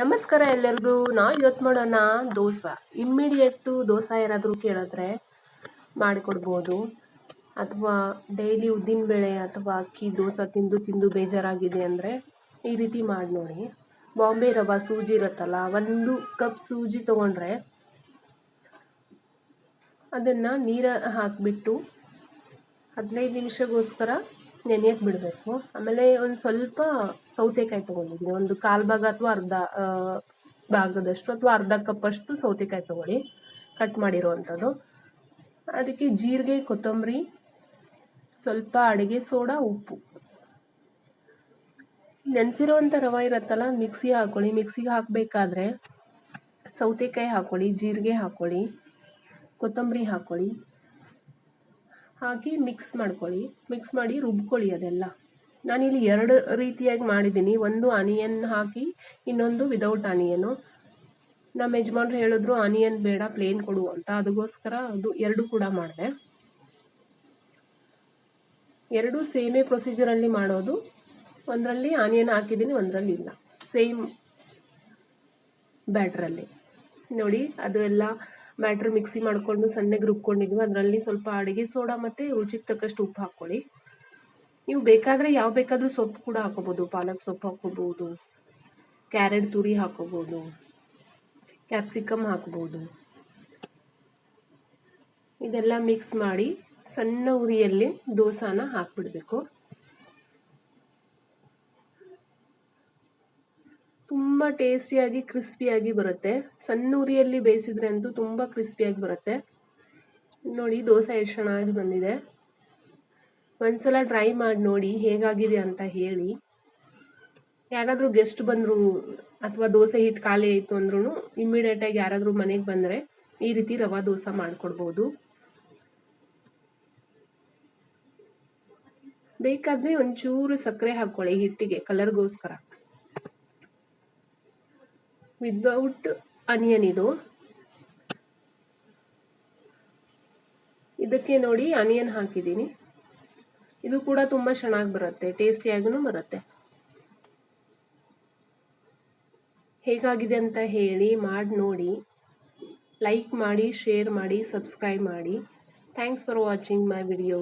ನಮಸ್ಕಾರ ಎಲ್ಲರಿಗೂ. ನಾವು ಇವತ್ತು ಮಾಡೋಣ ದೋಸೆ. ಇಮ್ಮಿಡಿಯೇಟು ದೋಸೆ ಏನಾದರೂ ಕೇಳಿದ್ರೆ ಮಾಡಿಕೊಡ್ಬೋದು. ಅಥವಾ ಡೈಲಿ ಉದ್ದಿನಬೇಳೆ ಅಥವಾ ಅಕ್ಕಿ ದೋಸೆ ತಿಂದು ತಿಂದು ಬೇಜಾರಾಗಿದೆ ಅಂದರೆ ಈ ರೀತಿ ಮಾಡಿ ನೋಡಿ. ಬಾಂಬೆ ರವೆ ಸೂಜಿ ಇರುತ್ತಲ್ಲ, ಒಂದು ಕಪ್ ಸೂಜಿ ತೊಗೊಂಡ್ರೆ ಅದನ್ನು ನೀರ ಹಾಕಿಬಿಟ್ಟು ಹದಿನೈದು ನಿಮಿಷಗೋಸ್ಕರ ನೆನೆಯಕ್ಕೆ ಬಿಡಬೇಕು. ಆಮೇಲೆ ಒಂದು ಸ್ವಲ್ಪ ಸೌತೆಕಾಯಿ ತೊಗೊಂಡಿದ್ದೀನಿ. ಒಂದು ಕಾಲು ಭಾಗ ಅಥವಾ ಅರ್ಧ ಭಾಗದಷ್ಟು ಅಥವಾ ಅರ್ಧ ಕಪ್ಪಷ್ಟು ಸೌತೆಕಾಯಿ ತೊಗೊಳ್ಳಿ. ಕಟ್ ಮಾಡಿರೋವಂಥದ್ದು. ಅದಕ್ಕೆ ಜೀರಿಗೆ, ಕೊತ್ತಂಬರಿ, ಸ್ವಲ್ಪ ಅಡುಗೆ ಸೋಡಾ, ಉಪ್ಪು. ನೆನೆಸಿರೋವಂಥ ರವೆ ಇರುತ್ತಲ್ಲ, ಮಿಕ್ಸಿಗೆ ಹಾಕ್ಕೊಳ್ಳಿ ಮಿಕ್ಸಿಗೆ ಹಾಕಬೇಕಾದ್ರೆ ಸೌತೆಕಾಯಿ ಹಾಕ್ಕೊಳ್ಳಿ ಜೀರಿಗೆ ಹಾಕ್ಕೊಳ್ಳಿ ಕೊತ್ತಂಬರಿ ಹಾಕ್ಕೊಳ್ಳಿ ಹಾಕಿ ಮಿಕ್ಸ್ ಮಾಡ್ಕೊಳ್ಳಿ. ಮಿಕ್ಸ್ ಮಾಡಿ ರುಬ್ಕೊಳ್ಳಿ ಅದೆಲ್ಲ. ನಾನಿಲ್ಲಿ ಎರಡು ರೀತಿಯಾಗಿ ಮಾಡಿದ್ದೀನಿ. ಒಂದು ಆನಿಯನ್ ಹಾಕಿ, ಇನ್ನೊಂದು ವಿದೌಟ್ ಆನಿಯನು ನಮ್ಮ ಯಜಮಾನ್ರು ಹೇಳಿದ್ರು ಆನಿಯನ್ ಬೇಡ ಪ್ಲೇನ್ ಕೊಡು ಅಂತ. ಅದಕ್ಕೋಸ್ಕರ ಅದು ಎರಡು ಕೂಡ ಮಾಡಿದೆ. ಎರಡು ಸೇಮೇ ಪ್ರೊಸೀಜರಲ್ಲಿ ಮಾಡೋದು. ಒಂದರಲ್ಲಿ ಆನಿಯನ್ ಹಾಕಿದ್ದೀನಿ, ಒಂದರಲ್ಲಿ ಇಲ್ಲ. ಸೇಮ್ ಬ್ಯಾಟ್ರಲ್ಲಿ ನೋಡಿ, ಅದು ಎಲ್ಲ ಬ್ಯಾಟ್ರ್ ಮಿಕ್ಸಿ ಮಾಡಿಕೊಂಡು ಸಣ್ಣಗೆ ರುಬ್ಕೊಂಡಿದ್ವಿ. ಅದರಲ್ಲಿ ಸ್ವಲ್ಪ ಅಡುಗೆ ಸೋಡಾ ಮತ್ತು ರುಚಿಗೆ ತಕ್ಕಷ್ಟು ಉಪ್ಪು ಹಾಕ್ಕೊಳ್ಳಿ. ನೀವು ಬೇಕಾದರೆ ಯಾವ ಬೇಕಾದರೂ ಸೊಪ್ಪು ಕೂಡ ಹಾಕೋಬೋದು ಪಾಲಕ್ ಸೊಪ್ಪು ಹಾಕೋಬೋದು ಕ್ಯಾರೆಟ್ ತುರಿ ಹಾಕೋಬೋದು ಕ್ಯಾಪ್ಸಿಕಮ್ ಹಾಕ್ಬೋದು. ಇದೆಲ್ಲ ಮಿಕ್ಸ್ ಮಾಡಿ ಸಣ್ಣ ಉರಿಯಲ್ಲಿ ದೋಸಾನ ಹಾಕ್ಬಿಡ್ಬೇಕು. ತುಂಬ ಟೇಸ್ಟಿಯಾಗಿ, ಕ್ರಿಸ್ಪಿಯಾಗಿ ಬರುತ್ತೆ. ಸಣ್ಣ ಉರಿಯಲ್ಲಿ ಬೇಯಿಸಿದ್ರೆ ಅಂತೂ ತುಂಬ ಕ್ರಿಸ್ಪಿಯಾಗಿ ಬರುತ್ತೆ. ನೋಡಿ, ದೋಸೆ ಎಷ್ಟು ಚೆನ್ನಾಗಿ ಬಂದಿದೆ. ಒಂದ್ಸಲ ಟ್ರೈ ಮಾಡಿ ನೋಡಿ, ಹೇಗಾಗಿದೆ ಅಂತ ಹೇಳಿ. ಯಾರಾದರೂ ಗೆಸ್ಟ್ ಬಂದರು ಅಥವಾ ದೋಸೆ ಹಿಟ್ಟು ಖಾಲಿ ಆಯಿತು ಅಂದ್ರೂ ಇಮ್ಮಿಡಿಯೇಟಾಗಿ ಯಾರಾದರೂ ಮನೆಗೆ ಬಂದರೆ ಈ ರೀತಿ ರವಾ ದೋಸೆ ಮಾಡಿಕೊಡ್ಬೋದು. ಬೇಕಾದರೆ ಒಂಚೂರು ಸಕ್ಕರೆ ಹಾಕ್ಕೊಳ್ಳಿ ಹಿಟ್ಟಿಗೆ ಕಲರ್ಗೋಸ್ಕರ ವಿದೌಟ್ ಅನಿಯನ್ ಇದು. ಇದಕ್ಕೆ ನೋಡಿ ಅನಿಯನ್ ಹಾಕಿದ್ದೀನಿ. ಇದು ಕೂಡ ತುಂಬ ಚೆನ್ನಾಗಿ ಬರುತ್ತೆ ಟೇಸ್ಟಿಯಾಗೂ ಬರುತ್ತೆ. ಹೇಗಾಗಿದೆ ಅಂತ ಹೇಳಿ ಮಾಡಿ ನೋಡಿ. ಲೈಕ್ ಮಾಡಿ ಶೇರ್ ಮಾಡಿ ಸಬ್ಸ್ಕ್ರೈಬ್ ಮಾಡಿ. Thanks for watching my video